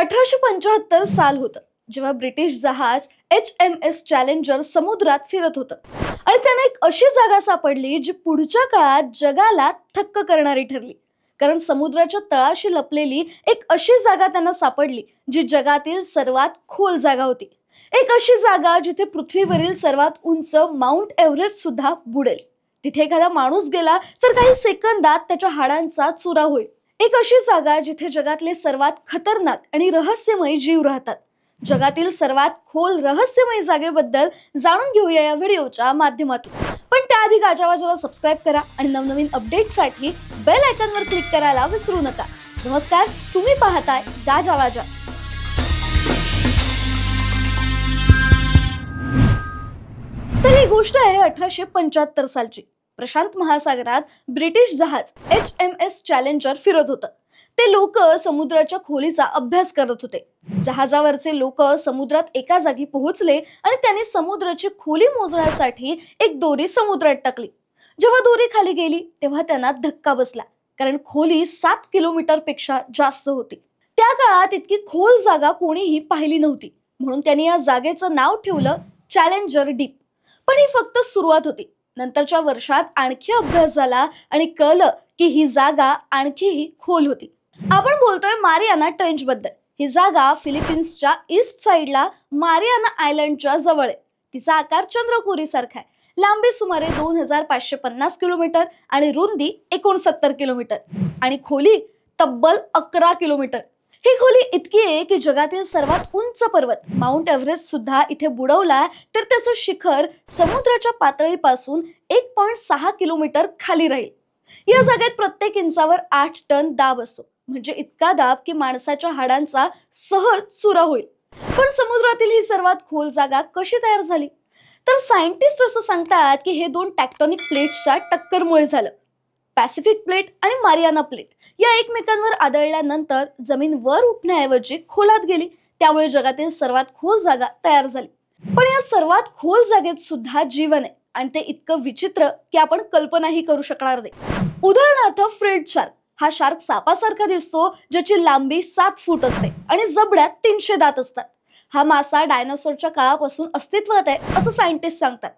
अठराशे पंच्याहत्तर साल होतं जेव्हा ब्रिटिश जहाज एच एम एस चॅलेंजर समुद्रात फिरत होतं. आणि त्यांना एक अशी जागा सापडली जी पुढच्या काळात जगाला थक्क करणारी ठरली. कारण समुद्राच्या तळाशी लपलेली एक अशी जागा त्यांना सापडली जी जगातील सर्वात खोल जागा होती. एक अशी जागा जिथे पृथ्वीवरील सर्वात उंच माउंट एव्हरेस्ट सुद्धा बुडेल. तिथे एखादा माणूस गेला तर काही सेकंदात त्याच्या हाडांचा चुरा होईल. एक अशी जागा जिथे जगातले सर्वात खतरनाक आणि रहस्यमय जीव राहतात. जगातील सर्वात खोल रहस्यमय जागेबद्दल जाणून घेऊया या व्हिडिओच्या माध्यमातून. पण त्याआधी गाजावाजाला सबस्क्राईब करा आणि नवनवीन अपडेटसाठी बेल आयकॉनवर क्लिक करायला विसरू नका. नमस्कार तुम्ही पाहताय गाजावाजा तर ही गोष्ट आहे अठराशे पंच्याहत्तर सालची. प्रशांत महासागरात ब्रिटिश जहाज एच एम एस चॅलेंजर फिरत होतं. ते लोक समुद्राच्या खोलीचा अभ्यास करत होते. जहाजावरचे लोक समुद्रात एका जागी पोहोचले आणि त्यांनी समुद्राची खोली मोजण्यासाठी एक दोरी समुद्रात टाकली. जेव्हा दोरी खाली गेली तेव्हा त्यांना धक्का बसला कारण खोली सात किलोमीटरपेक्षा जास्त होती. त्या काळात इतकी खोल जागा कोणीही पाहिली नव्हती म्हणून त्यांनी या जागेचं नाव ठेवलं चॅलेंजर डीप. पण ही फक्त सुरुवात होती. नंतरच्या वर्षात आणखी अभ्यास झाला आणि कळलं की ही जागा आणखीही खोल होती. आपण बोलतोय मारियाना ट्रेंच बद्दल. ही जागा फिलिपिन्सच्या ईस्ट साइडला मारियाना आयलंडच्या जवळ आहे. तिचा आकार चंद्रकोरी सारखा आहे. लांबी सुमारे दोन हजार पाचशे पन्नास किलोमीटर आणि रुंदी एकोणसत्तर किलोमीटर. आणि खोली तब्बल अकरा किलोमीटर. ही खोली इतकी आहे की जगातील सर्वात उंच पर्वत माउंट एव्हरेस्ट सुद्धा इथे बुडवला तर त्याचं शिखर समुद्राच्या पातळीपासून एक पॉईंट सहा किलोमीटर खाली राहील. या जागेत प्रत्येक इंचावर आठ टन दाब असतो. म्हणजे इतका दाब की माणसाच्या हाडांचा सहज चुरा होईल. पण समुद्रातील ही सर्वात खोल जागा कशी तयार झाली? तर सायंटिस्ट असं सांगतात की हे दोन टॅक्टॉनिक प्लेट्सच्या टक्करमुळे झालं. पॅसिफिक प्लेट आणि मारियाना प्लेट. या एकमेकांवर आदळल्यानंतर जमीन वर उठण्याऐवजी खोलात गेली. त्यामुळे जगातील सर्वात खोल जागा तयार झाली. पण या सर्वात खोल जागेत सुद्धा जीवन आहे. आणि ते इतकं विचित्र की आपण कल्पनाही करू शकणार नाही. उदाहरणार्थ फ्रेड शार्क. हा शार्क सापासारखा दिसतो ज्याची लांबी सात फूट असते आणि जबड्यात तीनशे दात असतात. हा मासा डायनासोरच्या काळापासून अस्तित्वात आहे असं सायंटिस्ट सांगतात.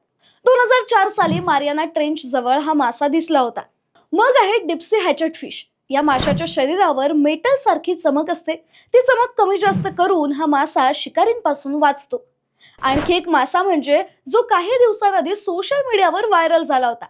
दोन हजार चार साली मारियाना ट्रेंच जवळ हा मासा दिसला होता. मग आहे डिप्सी हॅचट फिश. या माशाच्या शरीरावर मेटल सारखी चमक असते. ती चमक कमी जास्त करून हा मासा शिकारींपासून वाचतो. आणखी एक मासा म्हणजे जो काही दिवसांआधी सोशल मीडियावर व्हायरल झाला होता.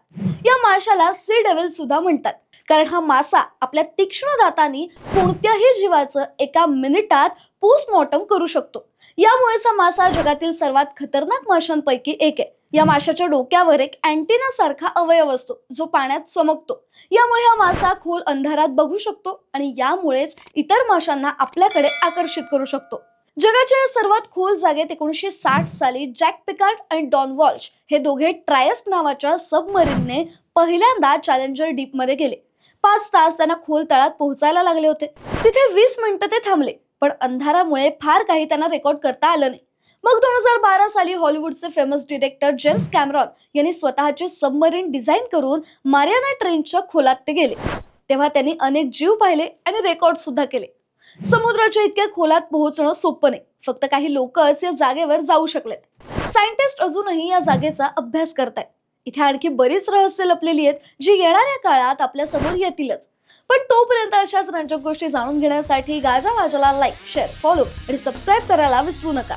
या माशाला सी डेव्हिल सुद्धा म्हणतात. कारण हा मासा आपल्या तीक्ष्ण दातांनी कोणत्याही जीवाचं एका मिनिटात पोस्टमॉर्टम करू शकतो. यामुळेच हा मासा जगातील सर्वात खतरनाक माशांपैकी एक आहे. या माशाच्या डोक्यावर एक अँटिना सारखा अवयव असतो जो पाण्यात चमकतो. यामुळे हा मासा खोल अंधारात बघू शकतो आणि यामुळेच इतर माशांना आपल्याकडे आकर्षित करू शकतो. जगाच्या या सर्वात खोल जागेत एकोणीसशे साठ साली जॅक पिकार्ड आणि डॉन वॉल्श हे दोघे ट्रायस नावाच्या सबमरीनने पहिल्यांदा चॅलेंजर डीपमध्ये गेले. पाच तास त्यांना खोल तळात पोहोचायला लागले होते. तिथे वीस मिनिटं ते थांबले पण अंधारामुळे फार काही त्यांना रेकॉर्ड करता आलं नाही. मग दोन हजार बारा साली हॉलिवूडचे फेमस डिरेक्टर जेम्स कॅमरॉन यांनी स्वतःचे सबमरीन डिझाईन करून मारियाना ट्रेनच्या खोलात ते गेले. तेव्हा त्यांनी अनेक जीव पाहिले आणि रेकॉर्ड सुद्धा केले. समुद्राच्या इतक्या खोलात पोहोचणं सोपं नाही. फक्त काही लोकच या जागेवर जाऊ शकलेत. सायंटिस्ट अजूनही या जागेचा अभ्यास करतायत. इथे आणखी बरीच रहस्य लपलेली आहेत जी येणाऱ्या काळात आपल्यासमोर येतीलच. पण तोपर्यंत अशाच रंजक गोष्टी जाणून घेण्यासाठी गाजा वाजाला लाईक शेअर फॉलो आणि सबस्क्राईब करायला विसरू नका.